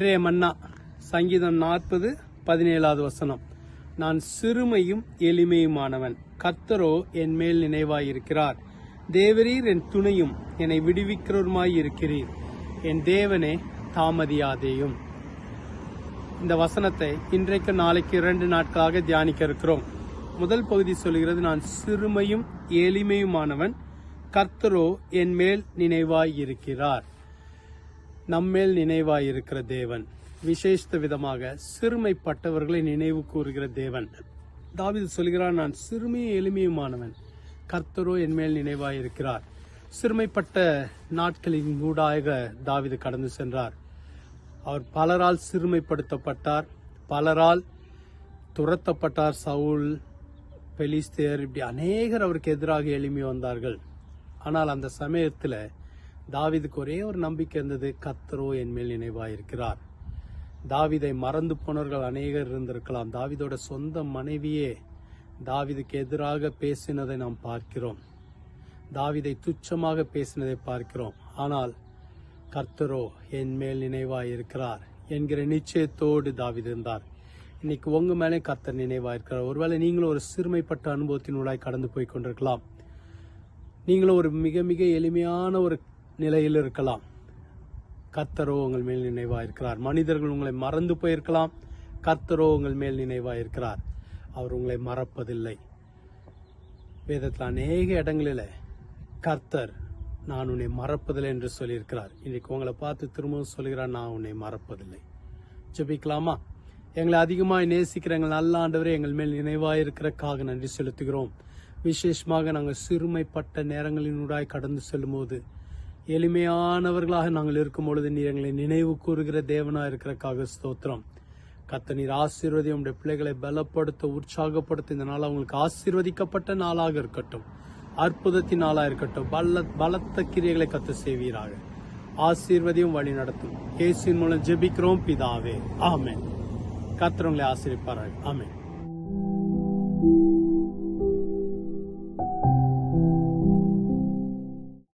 இன்றைய மன்னா சங்கீதம் நாற்பது பதினேழாவது வசனம். நான் சிறுமையும் எளிமையுமானவன். கர்த்தரோ என் மேல் நினைவாயிருக்கிறார். தேவரீர் என் துணையும் என்னை விடுவிக்கிறவருமாயிருக்கிறீர். என் தேவனே தாமதியாதேயும். இந்த வசனத்தை இன்றைக்கு நாளைக்கு இரண்டு நாட்களாக தியானிக்க இருக்கிறோம். முதல் பகுதி சொல்கிறது நான் சிறுமையும் எளிமையுமானவன். கர்த்தரோ என் மேல் நினைவாய் இருக்கிறார் நம்மேல் நினைவாயிருக்கிற தேவன். விசேஷித்த விதமாக சிறுமைப்பட்டவர்களை நினைவு கூறுகிற தேவன். தாவிது சொல்கிறான் நான் சிறுமியும் எளிமையுமானவன். கர்த்தரோ என் மேல் இருக்கிறார் சிறுமைப்பட்ட நாட்களின் ஊடாக தாவிது கடந்து சென்றார். அவர் பலரால் சிறுமைப்படுத்தப்பட்டார் பலரால் துரத்தப்பட்டார். சவுல் பெலிஸ்தேர் இப்படி அநேகர் அவருக்கு எதிராக எழும்பி வந்தார்கள். ஆனால் அந்த சமயத்தில் தாவிதுக்கு ஒரே ஒரு நம்பிக்கை இருந்தது கத்தரோ என் மேல் நினைவாயிருக்கிறார். தாவிதை மறந்து போனவர்கள் அநேகர் இருந்திருக்கலாம். தாவிதோட சொந்த மனைவியே தாவிதுக்கு எதிராக பேசினதை நாம் பார்க்கிறோம். தாவிதை துச்சமாக பேசினதை பார்க்கிறோம். ஆனால் கர்த்தரோ என் மேல் நினைவாக இருக்கிறார் என்கிற நிச்சயத்தோடு தாவிது இருந்தார். இன்னைக்கு உங்க மேலே கர்த்தர் நினைவாக இருக்கிறார் ஒருவேளை நீங்களும் ஒரு சிறுமைப்பட்ட அனுபவத்தினூடாய் கடந்து போய் கொண்டிருக்கலாம். நீங்களும் ஒரு மிக மிக எளிமையான ஒரு நிலையில் இருக்கலாம். கத்தரோ உங்கள் மேல் நினைவாக இருக்கிறார் மனிதர்கள் உங்களை மறந்து போயிருக்கலாம். கர்த்தரோ உங்கள் மேல் நினைவாக இருக்கிறார் அவர் உங்களை மறப்பதில்லை. வேதத்தில் அநேக இடங்களில் கர்த்தர் நான் உன்னை மறப்பதில்லை என்று சொல்லியிருக்கிறார். இன்றைக்கு உங்களை பார்த்து திரும்பவும் சொல்கிறார் நான் உன்னை மறப்பதில்லை. ஜெபிக்கலாமா? எங்களை அதிகமாக நேசிக்கிற எங்கள் நல்ல ஆண்டவரே எங்கள் மேல் நினைவாக இருக்கிறக்காக நன்றி செலுத்துகிறோம். விசேஷமாக நாங்கள் சிறுமைப்பட்ட நேரங்களினூடாய் கடந்து செல்லும்போது எளிமையானவர்களாக நாங்கள் இருக்கும் பொழுது நீர் எங்களை நினைவு கூறுகிற தேவனா இருக்கிறக்காக ஸ்தோத்திரம். கத்த நீர் ஆசீர்வதி உடைய பிள்ளைகளை பலப்படுத்த உற்சாகப்படுத்த இந்த நாள் அவங்களுக்கு ஆசீர்வதிக்கப்பட்ட நாளாக இருக்கட்டும். அற்புதத்தின் நாளாக இருக்கட்டும். பல பலத்த கிரியைகளை கத்து செய்வீராக. ஆசீர்வதியும் வழி நடத்தும். கேசியின் மூலம் ஜெபிக்கிறோம் பிதாவே. ஆமென். கர்த்தர் உங்களை ஆசீர்வதிப்பார்கள்